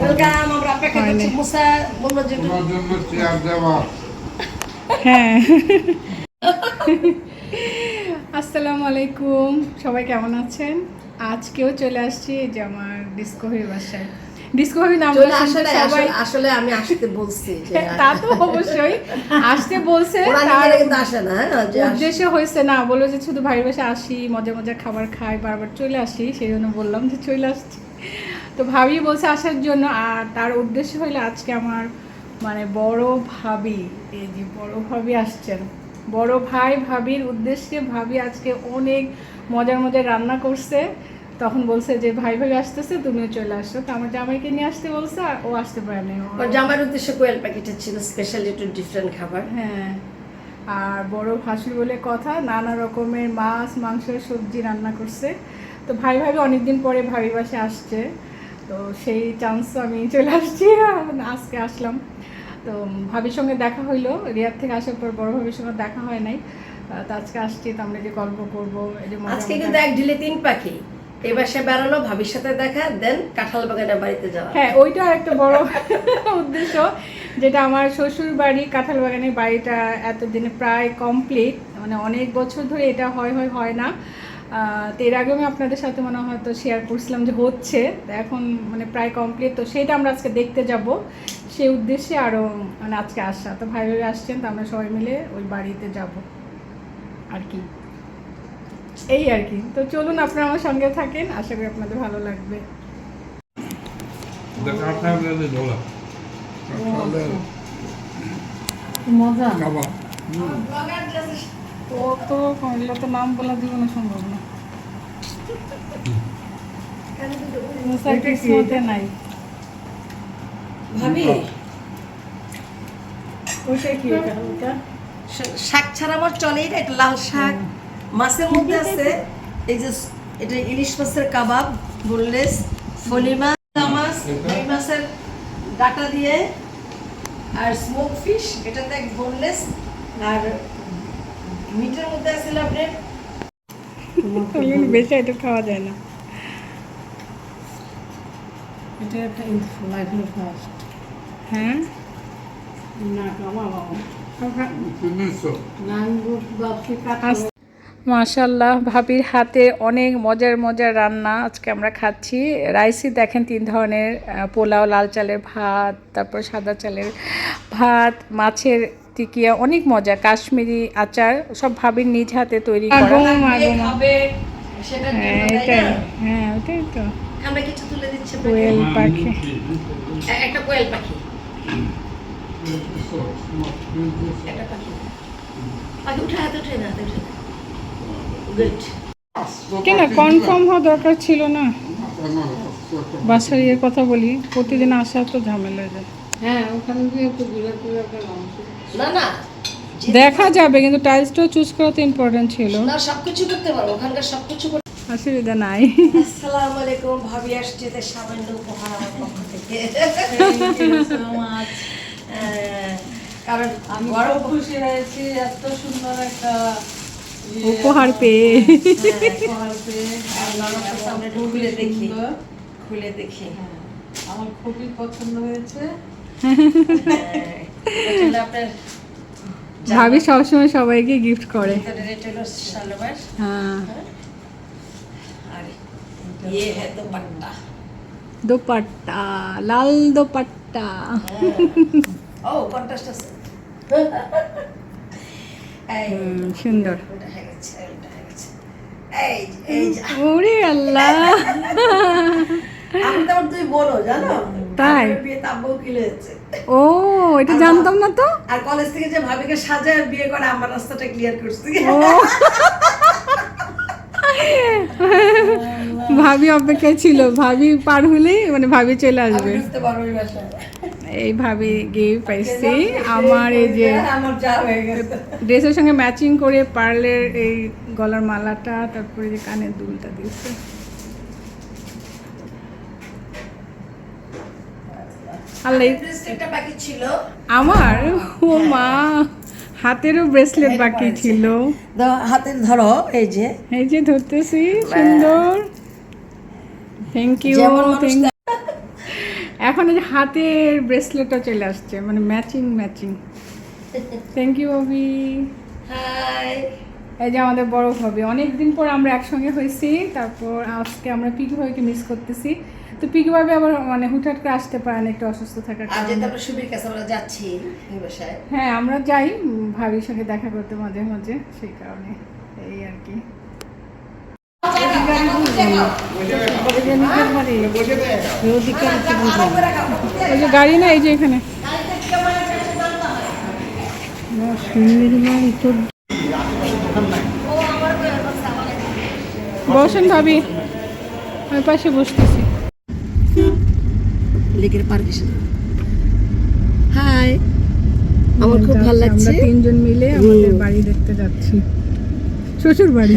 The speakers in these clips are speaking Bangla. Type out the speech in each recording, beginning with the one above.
ওয়েলকাম আমরা অপেক্ষা হয় মুসা বলল যে তোমার জন্য চেয়ার দেওয়া। হ্যাঁ। আসসালামু আলাইকুম সবাই কেমন আছেন? আজকেও চলে আসছি যে আমার ডিসকভারি বাসায়। ডিসকভারি নাম চলে শুনতে আসলে সবাই আসলে- আসলে আমি আসতে বলছি তা তো অবশ্যই। আসতে বলছে ওরা তার নিজেরা কিন্তু আসে না হ্যাঁ যে উদ্দেশ্য হয়েছে না বলল যে শুধু ভাই বাসে আসি মজা মজা খাবার খাই বারবার চলে আসি সেই জন্য বললাম যে চলে আসছি। তো ভাবি বলছে আসার জন্য আর তার উদ্দেশ্য হইল আজকে আমার মানে বড় ভাবি এই যে বড় ভাবি আসছেন। বড় ভাই ভাবির উদ্দেশ্যে ভাবি আজকে অনেক মজার মজার রান্না করছে। তখন বলছে যে ভাই ভাই আসতেছে তুমিও চলে আসছো তো আমার জামাইকে নিয়ে আসতে বলছে আর ও আসতে পারে ও- ওর জামার উদ্দেশ্যে কোয়েল প্যাকেটের ছিল স্পেশাল একটু ডিফারেন্ট খাবার। হ্যাঁ। আর বড় ভাসুর বলে কথা নানা রকমের মাছ মাংস সবজি রান্না করছে। তো ভাই ভাবি অনেকদিন পরে ভাবি বাসে আসছে। তো সেই চান্স আমি চলে আসছি আজকে আসলাম। তো ভাবির সঙ্গে দেখা হইল রিয়ার থেকে আসার পর বড় ভাবির সঙ্গে দেখা হয় নাই। তো আজকে আসছি তো আমরা যে গল্প করব আজকে কিন্তু এক ঢিলে তিন পাখি। এবার সে বেড়ানো ভাবির সাথে দেখা দেন কাঁঠাল বাগানের বাড়িতে যাওয়া। হ্যাঁ ওইটা একটা বড় উদ্দেশ্য যেটা আমার শ্বশুর বাড়ি কাঁঠাল বাগানের বাড়িটা এতদিনে প্রায় কমপ্লিট মানে অনেক বছর ধরে এটা হয় হয় হয় না। তো এর আগেও আমি আপনাদের সাথে মনে হয় হয়তো শেয়ার করছিলাম যে হচ্ছে তো এখন মানে প্রায় কমপ্লিট তো সেটা আমরা আজকে দেখতে যাব। সেই উদ্দেশ্যে আরও মানে আজকে আসা। তো ভাই ভাই আসছেন তো আমরা সবাই মিলে ওই বাড়িতে যাব। আর কি। এই আর কি। তো চলুন আপনারা আমার সঙ্গে থাকেন আশা করি আপনাদের ভালো লাগবে। কাঁঠালের মজা। ও তো এগুলো তো নাম বলা দিব সম্ভব না। মুসার এটা কি? কিসমতে নাই। ভাবি? ওইটা কি ওটা শাক ছাড়া আমার চলেই না এটা লাল শাক। মাছের মধ্যে আছে এই যে এটা ইলিশ মাছের কাবাব বোনলেস ফলি মাছ মাছ এই মাছের ডাটা দিয়ে আর স্মোক ফিশ এটাতে এক বোনলেস আর মিটের মধ্যে ওগুলো বেশি এটা খাওয়া যায় না। এটা একটা ফার্স্ট হ্যাঁ? না কামা বাবা। মাশাল্লাহ ভাবির হাতে অনেক মজার মজার রান্না আজকে আমরা খাচ্ছি। রাইসই দেখেন তিন ধরনের পোলাও লাল চালের ভাত তারপর সাদা চালের ভাত মাছের টিকিয়া অনেক মজা কাশ্মীরি আচার সব ভাবির নিজ হাতে তৈরি করা। হ্যাঁ এটাই। হ্যাঁ ওটাই তো। আমরা কিছু তুলে দিচ্ছি কোয়েল পাখি। একটা কোয়েল পাখি। একটা পাখি। পাখি উঠে হাতে উঠে না উঠে গুড কেন কনফার্ম হওয়া দরকার ছিল না? বাসার ইয়ের কথা বলি প্রতিদিন আসা তো ঝামেলা হয়ে যায়। হ্যাঁ ওখানে দিয়ে একটু ঘুরে ঘুরে না না। দেখা যাবে কিন্তু টাইলসটাও চুজ করা তো ইম্পর্টেন্ট ছিল। না সবকিছু করতে পারব ওখানকার সবকিছু করতে অসুবিধা নাই। আসসালামু আলাইকুম ভাবি আসছে তো সামান্য উপহার আমার পক্ষ থেকে। আহ, কারণ আমি গরম খুশি হয়েছি এত সুন্দর একটা ইয়ে, উপহার পেয়ে। হ্যাঁ, উপহার পেয়ে। খুলে দেখি। খুলে দেখি হ্যাঁ, আমার খুবই পছন্দ হয়েছে। ভাবি সবসময় সবাইকে গিফট করে। হ্যাঁ। হ্যাঁ দোপাট্টা। লাল দোপাট্টা। ও কন্ট্রাস্ট আছে। সুন্দর। ওটা হয়ে যে, ওরে আল্লাহ। আমি তো বলো জানো? তাই? ও এটা জানতাম না তো। আর কলেজ থেকে যে ভাবিকে সাজায় বিয়ে করে আমার রাস্তাটা ক্লিয়ার করছি। ভাবি অপেক্ষায় ছিল। ভাবি পার হলেই মানে ভাবি চলে আসবে। এই ভাবি গিয়ে পাইছি। আমার এই যা ড্রেসের সঙ্গে ম্যাচিং করে পার্লের এই গলার মালাটা তারপরে যে কানের দুলটা দিয়েছে। আল্লাহ। ব্রেসলেটটা বাকি ছিল। আমার? ও মা হাতেরও ব্রেসলেট বাকি ছিল। হাতের ধরো এই যে। এই যে ধরতেছি সুন্দর। থ্যাংক ইউ যেমন এখন এই যে হাতের ব্রেসলেটও চলে আসছে মানে matching matching thank you Abhi hi এই যে আমাদের বড় হবে অনেক দিন পর আমরা একসঙ্গে হয়েছি তারপর আজকে আমরা পিকু ভাইকে মিস করতেছি। তো পিকু ভাবি আবার মানে হুটহাট করে আসতে পারেন একটু অসুস্থ থাকার কারণে যেহেতু আমরা সুবীর কাছে আমরা যাচ্ছি বাসায়। হ্যাঁ আমরা যাই ভাবির সঙ্গে দেখা করতে মাঝে মাঝে সেই কারণে এই আর কি। গাড়ি না এই যে এখানে। বসেন ভাবি ওই পাশে বসতেছি। লেকের পার্কে হাই আমার খুব ভালো আমরা লাগছে। তিনজন মিলে আমাদের বাড়ি দেখতে যাচ্ছি। শ্বশুর বাড়ি।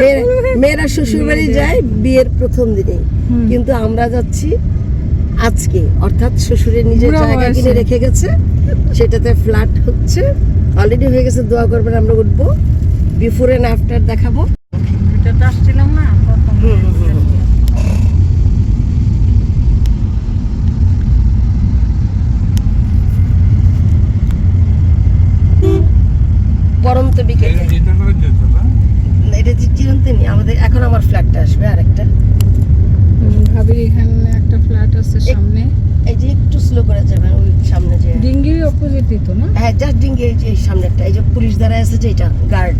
মেয়েরা মেয়েরা শ্বশুর বাড়ি যায় বিয়ের প্রথম দিনে কিন্তু আমরা যাচ্ছি আজকে অর্থাৎ শ্বশুরের নিজের জায়গা কিনে রেখে গেছে। সেটাতে ফ্ল্যাট হচ্ছে। অলরেডি হয়ে গেছে দোয়া করবেন আমরা উঠবো। বিফোর এন্ড আফটার দেখাবো। হুম, হুম, হুম। পরন্ত বিকেলে এটা করে যেত না এটা যে চিরন্তনী আমাদের এখন আমার ফ্ল্যাটটা আসবে আরেকটা হুম, ভাবির এখানে একটা ফ্ল্যাট আছে সামনে এই যে একটু স্লো করে যাবেন ওই সামনে যে ডিঙ্গির অপোজিটই ডিঙ্গে এই যে সামনেরটা এই যে পুলিশ দ্বারা আছে যে এটা গার্ড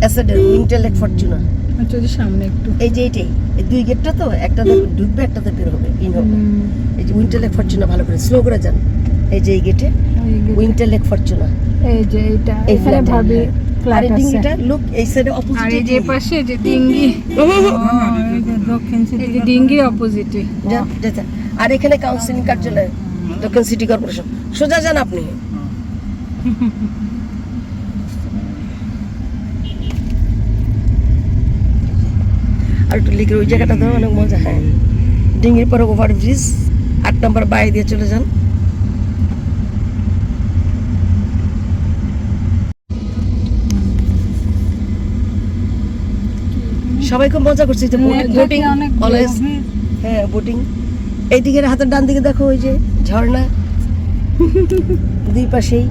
অ্যাসেডের ইন্টেলেক্ট ফরচুনা আচ্ছা ওই যে সামনে একটু। এই যে এইটাই এই দুই গেটটা তো একটাতে ঢুকবে একটাতে বের হবে ইন হবে। এই যে উইন্টারলেক ফরচুনা ভালো করে স্লো করে যান এই যে এই গেটে ফরচুনা এই যে এখানে ভাবি। আর এই ডিঙ্গিটা লুক এই সাইডে আর এই যে পাশে যে ডিঙ্গি। ডিঙ্গির অপোজিটে আর এখানে কাউন্সিলিং কার্যালয় দক্ষিণ সিটি কর্পোরেশন সোজা যান আপনি। আর একটু লিখে ওই জায়গাটা অনেক মজা হ্যাঁ। ডিঙ্গির পরে ওভার ব্রিজ আট নম্বর বাই দিয়ে চলে যান। সবাই খুব মজা করছে বোটিং অলওয়েজ হ্যাঁ বোটিং এইদিকে হাতের ডান দিকে দেখো ওই যে ঝর্ণা। দুই পাশেই।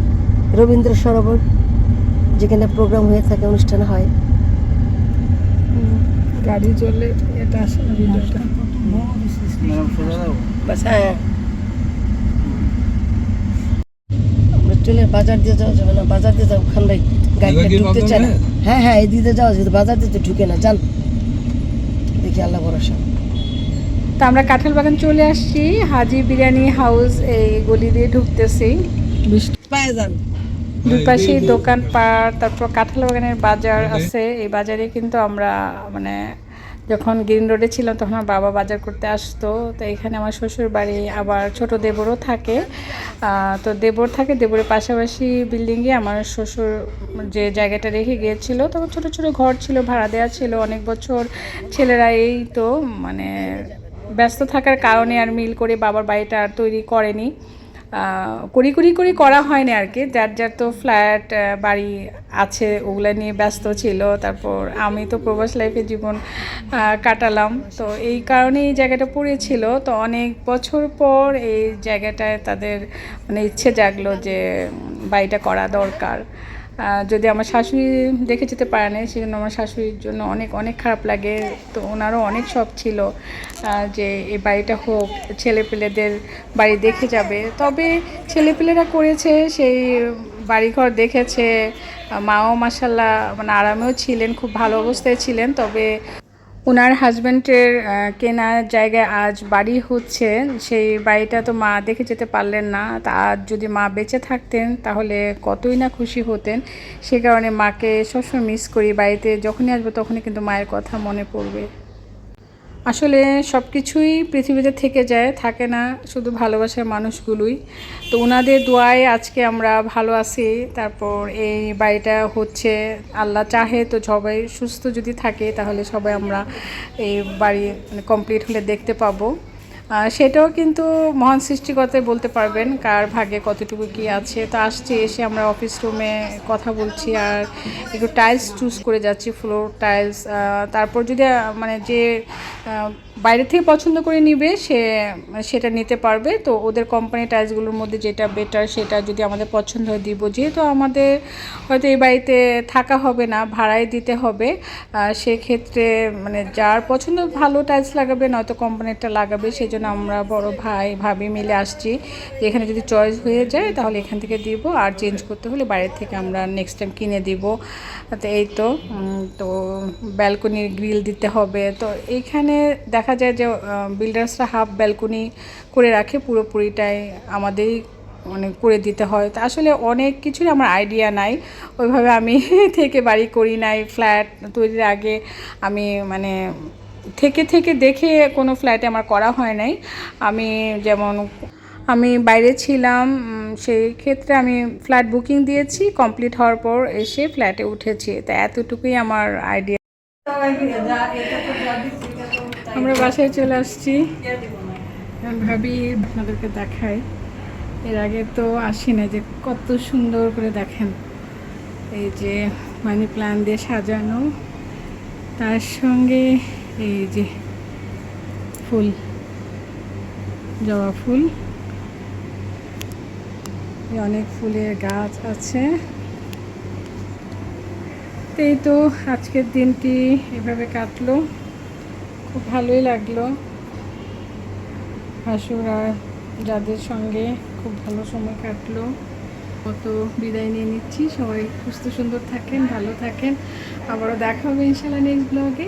রবীন্দ্র সরোবর যেখানে প্রোগ্রাম হয়ে থাকে অনুষ্ঠান হয়। গাড়ি চলে এটা আসে না ভিডিওটা হ্যাঁ। আমরা চলে বাজার দিয়ে যাওয়া যাবে না বাজার দিয়ে যাও ওখানটাই গাড়িটা ঢুকতে চায় না। হ্যাঁ হ্যাঁ যাওয়া বাজার দিতে ঢুকে না যান। দেখি আল্লাহ ভরসা। তো আমরা কাঁঠাল বাগান চলে আসছি হাজি বিরিয়ানি হাউস এই গলি দিয়ে ঢুকতেছি। পায়ে যান। দুই পাশে দোকানপাট তারপর কাঁঠাল বাগানের বাজার আছে। এই বাজারে কিন্তু আমরা মানে যখন গ্রিন রোডে ছিলাম তখন আমার বাবা বাজার করতে আসতো। তো এখানে আমার শ্বশুর বাড়ি আবার ছোট দেবরও থাকে। তো দেবর থাকে দেবরের পাশাপাশি বিল্ডিংয়ে আমার শ্বশুর যে জায়গাটা রেখে গিয়েছিল তখন ছোট ছোট ঘর ছিল ভাড়া দেওয়া ছিল অনেক বছর। ছেলেরা এই তো মানে ব্যস্ত থাকার কারণে আর মিল করে বাবার বাড়িটা আর তৈরি করেনি। করি করি করি করা হয়নি আর কি। যার যার তো ফ্ল্যাট বাড়ি আছে, ওগুলো নিয়ে ব্যস্ত ছিল। তারপর আমি তো প্রবাস লাইফে জীবন কাটালাম। তো এই কারণে এই জায়গাটা পড়েছিল। তো অনেক বছর পর এই জায়গাটায় তাদের মানে ইচ্ছে জাগলো যে বাড়িটা করা দরকার। যদি আমার শাশুড়ি দেখে যেতে পারে না সেজন্য আমার শাশুড়ির জন্য অনেক অনেক খারাপ লাগে। তো ওনারও অনেক শখ ছিল যে এই বাড়িটা হোক, ছেলেপেলেদের বাড়ি দেখে যাবে। তবে ছেলেপেলেরা করেছে, সেই বাড়িঘর দেখেছে। মাও মাসাল্লাহ মানে আরামেও ছিলেন, খুব ভালো অবস্থায় ছিলেন। তবে ওনার হাজব্যান্ডের কেনা জায়গায় আজ বাড়ি হচ্ছে। সেই বাড়িটা তো মা দেখে যেতে পারলেন না। তা আজ যদি মা বেঁচে থাকতেন, তাহলে কতই না খুশি হতেন। সে কারণে মাকে সবসময় মিস করি। বাড়িতে যখনই আসব, তখনই কিন্তু মায়ের কথা মনে পড়বে। আসলে সব কিছুই পৃথিবীতে থেকে যায়, থাকে না শুধু ভালোবাসার মানুষগুলোই। তো ওনাদের দোয়ায় আজকে আমরা ভালো আছি, তারপর এই বাড়িটা হচ্ছে আল্লাহ চাহে, তো সবাই সুস্থ যদি থাকে তাহলে সবাই আমরা এই বাড়ি কমপ্লিট হলে দেখতে পাবো। সেটাও কিন্তু মহান সৃষ্টিকর্তাই বলতে পারবেন কার ভাগে কতটুকু কি আছে। তো আসছি, এসে আমরা অফিস রুমে কথা বলছি আর একটু টাইলস চুজ করে যাচ্ছি ফ্লোর টাইলস তারপর যদি মানে যে বাইরে থেকে পছন্দ করে নিবে, সে, সেটা নিতে পারবে। তো ওদের কোম্পানি টাইলসগুলোর মধ্যে যেটা বেটার সেটা যদি আমাদের পছন্দ হয় দিব। যেহেতু আমাদের হয়তো এই বাড়িতে থাকা হবে না ভাড়ায় দিতে হবে সেক্ষেত্রে মানে যার পছন্দ ভালো টাইলস লাগাবে, নয়তো কোম্পানিটা লাগাবে সেই জন্য আমরা বড় ভাই, ভাবি মিলে আসছি যে এখানে যদি চয়েস হয়ে যায় তাহলে এখান থেকে দিব আর চেঞ্জ করতে হলে বাইরে থেকে আমরা নেক্সট টাইম কিনে দিব। তো এই তো তো ব্যালকনির গ্রিল দিতে হবে। তো এইখানে দেখা যায় যে বিল্ডার্সরা হাফ ব্যালকনি করে রাখে, পুরোপুরিটাই আমাদেরই মানে করে দিতে হয়। তো আসলে অনেক কিছুই আমার আইডিয়া নাই। ওইভাবে আমি থেকে বাড়ি করি নাই। ফ্ল্যাট তৈরির আগে আমি মানে থেকে থেকে দেখে কোনো ফ্ল্যাটে আমার করা হয় নাই। আমি যেমন, আমি বাইরে ছিলাম সেই ক্ষেত্রে আমি ফ্ল্যাট বুকিং দিয়েছি কমপ্লিট হওয়ার পর এসে ফ্ল্যাটে উঠেছি। তা এতটুকুই আমার আইডিয়া আমরা বাসায় চলে আসছি। ভাবি আপনাদেরকে দেখাই। এর আগে তো আসি না যে কত সুন্দর করে দেখেন। এই যে মানি প্ল্যান দিয়ে সাজানো। তার সঙ্গে এই যে ফুল, জবা ফুল। অনেক ফুলের গাছ আছে। এই তো আজকের দিনটি এভাবে কাটলো। খুব ভালোই লাগল। আর যাদের সঙ্গে খুব ভালো সময় কাটলো, কত বিদায় নিয়ে নিচ্ছি। সবাই সুস্থ সুন্দর থাকেন, ভালো থাকেন। আবারও দেখা হবে ইনশাল্লাহ নেক্সট ব্লগে